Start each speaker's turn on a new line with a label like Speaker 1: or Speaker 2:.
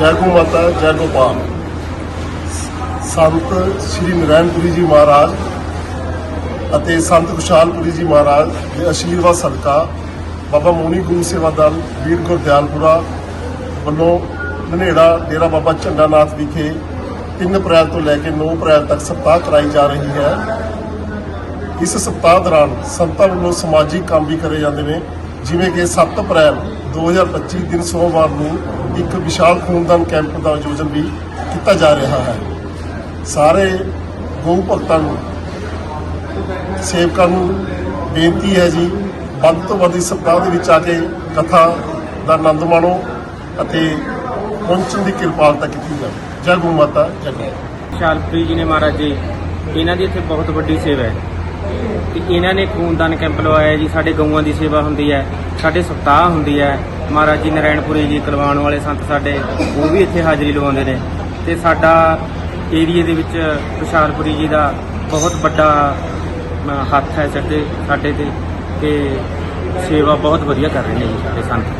Speaker 1: ਜੈ ਗੋ ਮਾਤਾ ਜੈ ਗੋਪਾਲ ਸੰਤ ਸ੍ਰੀ ਨਰੈਣਪੁਰੀ ਜੀ ਮਹਾਰਾਜ ਅਤੇ ਸੰਤ ਖੁਸ਼ਾਲਪੁਰੀ ਜੀ ਮਹਾਰਾਜ ਦੇ ਆਸ਼ੀਰਵਾਦ ਸਦਕਾ ਬਾਬਾ ਮੋਨੀ ਗੁਰੂ ਸੇਵਾ ਦਲ, ਵੀਰ ਗੁਰਦਿਆਲਪੁਰਾ ਵੱਲੋਂ ਨਨੇੜਾ ਡੇਰਾ ਬਾਬਾ ਝੰਡਾਨਾਥ ਵਿਖੇ 3 ਅਪ੍ਰੈਲ ਤੋਂ ਲੈ ਕੇ 9 ਅਪ੍ਰੈਲ ਤੱਕ ਸਪਤਾਹ ਕਰਾਈ ਜਾ ਰਹੀ ਹੈ। ਇਸ ਸਪਤਾਹ ਦੌਰਾਨ ਸੰਤਾਂ ਵੱਲੋਂ ਸਮਾਜਿਕ ਕੰਮ ਵੀ ਕਰੇ ਜਾਂਦੇ ਨੇ। ਜਿਵੇਂ ਕਿ 7 ਅਪ੍ਰੈਲ 2025 ਦਿਨ ਸੋਮਵਾਰ ਨੂੰ ਇੱਕ ਵਿਸ਼ਾਲ ਖੂਨਦਾਨ ਕੈਂਪ ਦਾ ਆਯੋਜਨ ਵੀ ਕੀਤਾ ਜਾ ਰਿਹਾ ਹੈ। ਸਾਰੇ ਗਊ ਭਗਤਾਂ ਨੂੰ, ਸੇਵਕਾਂ ਨੂੰ ਬੇਨਤੀ ਹੈ ਜੀ, ਵੱਧ ਤੋਂ ਵੱਧ ਇਸ ਸਪਤਾਹ ਦੇ ਵਿੱਚ ਆ ਕੇ ਕਥਾ ਦਾ ਆਨੰਦ ਮਾਣੋ ਅਤੇ ਪਹੁੰਚਣ ਦੀ ਕਿਰਪਾਲਤਾ ਕੀਤੀ ਜਾਵੇ। ਜੈ ਗਊ ਮਾਤਾ, ਜੈ ਗਊ
Speaker 2: ਜੀ ਨੇ ਮਹਾਰਾਜ ਜੀ, ਇਹਨਾਂ ਦੀ ਇੱਥੇ ਬਹੁਤ ਵੱਡੀ ਸੇਵਾ ਹੈ। ਤੇ ਇਹਨਾਂ ਨੇ ਖੂਨਦਾਨ ਕੈਂਪ ਲਵਾਇਆ ਜੀ, ਸਾਡੇ ਗਊਆਂ ਦੀ ਸੇਵਾ ਹੁੰਦੀ ਹੈ, ਸਾਡੇ ਸਪਤਾਹ ਹੁੰਦੀ ਹੈ। ਮਹਾਰਾਜ ਜੀ ਨਰੈਣਪੁਰੀ ਜੀ ਕੁਲਵਾਣ ਵਾਲੇ ਸੰਤ ਸਾਡੇ, ਉਹ ਵੀ ਇੱਥੇ ਹਾਜ਼ਰੀ ਲਵਾਉਂਦੇ ਨੇ। ਤੇ ਸਾਡਾ ਏਰੀਏ ਦੇ ਵਿੱਚ ਵਿਸ਼ਾਲਪੁਰੀ ਜੀ ਦਾ ਬਹੁਤ ਵੱਡਾ ਹੱਥ ਹੈ ਸਾਡੇ ਸਾਡੇ ਤੇ ਤੇ ਸੇਵਾ ਬਹੁਤ ਵਧੀਆ ਕਰ ਰਹੇ ਨੇ ਜੀ ਸਾਡੇ ਸੰਤ।